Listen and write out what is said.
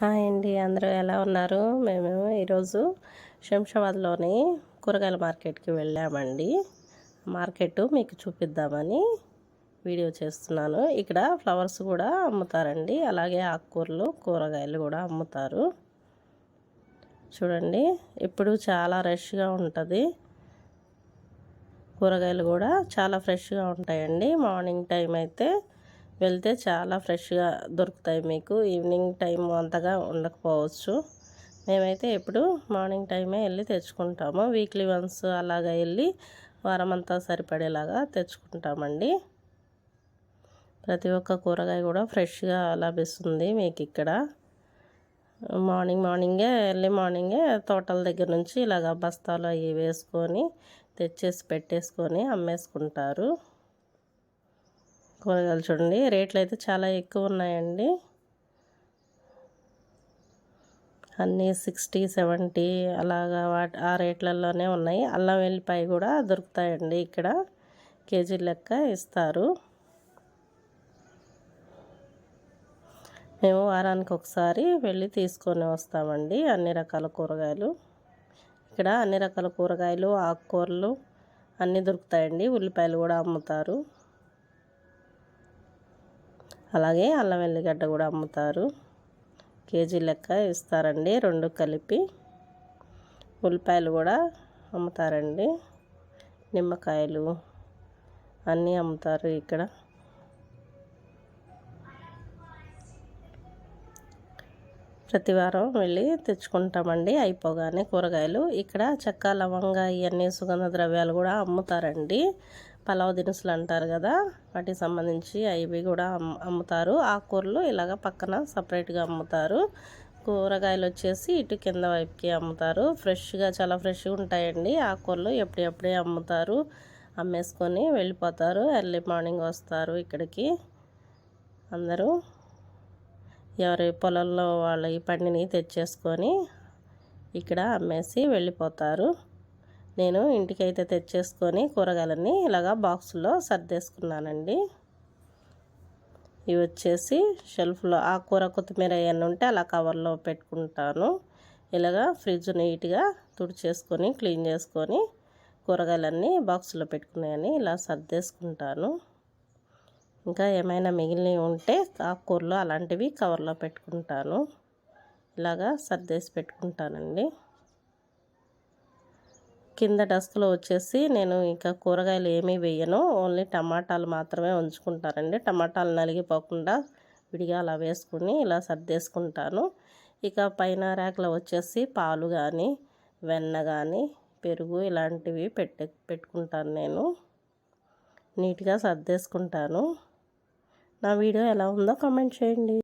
Hi అండి అందరూ ఎలా ఉన్నారు? మేము ఈరోజు శంషాబాద్లోని కూరగాయల మార్కెట్కి వెళ్ళామండి. మార్కెట్ మీకు చూపిద్దామని వీడియో చేస్తున్నాను. ఇక్కడ ఫ్లవర్స్ కూడా అమ్ముతారండి అలాగే ఆకుకూరలు కూరగాయలు కూడా అమ్ముతారు. చూడండి ఇప్పుడు చాలా రష్గా ఉంటుంది. కూరగాయలు కూడా చాలా ఫ్రెష్గా ఉంటాయండి. మార్నింగ్ టైం అయితే వెళ్తే చాలా ఫ్రెష్గా దొరుకుతాయి మీకు. ఈవినింగ్ టైం అంతగా ఉండకపోవచ్చు. మేమైతే ఎప్పుడు మార్నింగ్ టైమే వెళ్ళి తెచ్చుకుంటాము. వీక్లీ వన్స్ అలాగా వెళ్ళి వారం అంతా సరిపడేలాగా తెచ్చుకుంటామండి. ప్రతి ఒక్క కూరగాయ కూడా ఫ్రెష్గా లభిస్తుంది మీకు ఇక్కడ. మార్నింగ్ మార్నింగే ఎర్లీ మార్నింగే తోటల దగ్గర నుంచి ఇలాగ బస్తాలు అవి వేసుకొని తెచ్చేసి పెట్టేసుకొని అమ్మేసుకుంటారు. కూరగాయలు చూడండి. రేట్లు అయితే చాలా ఎక్కువ ఉన్నాయండి. అన్నీ సిక్స్టీ సెవెంటీ అలాగా వాటి ఆ రేట్లలోనే ఉన్నాయి. అల్లం వెల్లిపాయ కూడా దొరుకుతాయండి ఇక్కడ. కేజీ లెక్క ఇస్తారు. మేము వారానికి ఒకసారి వెళ్ళి తీసుకొని వస్తామండి అన్ని రకాల కూరగాయలు. ఇక్కడ అన్ని రకాల కూరగాయలు ఆకుకూరలు అన్నీ దొరుకుతాయండి. ఉల్లిపాయలు కూడా అమ్ముతారు. అలాగే అల్లం వెల్లిగడ్డ కూడా అమ్ముతారు. కేజీ లెక్క ఇస్తారండి రెండు కలిపి. ఉల్లిపాయలు కూడా అమ్ముతారండి. నిమ్మకాయలు అన్నీ అమ్ముతారు ఇక్కడ. ప్రతి వారం వెళ్ళి తెచ్చుకుంటామండి అయిపోగానే కూరగాయలు. ఇక్కడ చెక్క లవంగా ఇవన్నీ సుగంధ ద్రవ్యాలు కూడా అమ్ముతారండి. పలావ్ దినుసులు అంటారు కదా వాటికి సంబంధించి అవి కూడా అమ్ముతారు. ఆకుకూరలు ఇలాగ పక్కన సపరేట్గా అమ్ముతారు. కూరగాయలు వచ్చేసి ఇటు కింద వైపుకి అమ్ముతారు. ఫ్రెష్గా చాలా ఫ్రెష్గా ఉంటాయండి. ఆకుకూరలు ఎప్పుడెప్పుడే అమ్ముతారు. అమ్మేసుకొని వెళ్ళిపోతారు. ఎర్లీ మార్నింగ్ వస్తారు ఇక్కడికి. అందరూ ఎవరి పొలంలో వాళ్ళ ఈ పండిని తెచ్చేసుకొని ఇక్కడ అమ్మేసి వెళ్ళిపోతారు. నేను ఇంటికైతే తెచ్చేసుకొని కూరగాయలన్నీ ఇలాగా బాక్సులో సర్దేసుకున్నానండి. ఇవి వచ్చేసి షెల్ఫ్లో ఆ కూర కొత్తిమీర అవన్నీ ఉంటే అలా కవర్లో పెట్టుకుంటాను. ఇలాగా ఫ్రిడ్జ్ నీట్గా తుడిచేసుకొని క్లీన్ చేసుకొని కూరగాయలన్నీ బాక్సులో పెట్టుకున్నాయని ఇలా సర్దేసుకుంటాను. ఇంకా ఏమైనా మిగిలినవి ఉంటే ఆకుకూరలు అలాంటివి కవర్లో పెట్టుకుంటాను. ఇలాగా సర్దేసి పెట్టుకుంటానండి. కింద డస్క్లో వచ్చేసి నేను ఇంకా కూరగాయలు ఏమీ వేయను. ఓన్లీ టమాటాలు మాత్రమే ఉంచుకుంటానండి. టమాటాలు నలిగిపోకుండా విడిగా అలా వేసుకుని ఇలా సర్దేసుకుంటాను. ఇక పైన ర్యాక్లో వచ్చేసి పాలు కానీ వెన్న కానీ పెరుగు ఇలాంటివి పెట్టే పెట్టుకుంటాను నేను. నీట్గా సర్దేసుకుంటాను. నా వీడియో ఎలా ఉందో కామెంట్ చేయండి.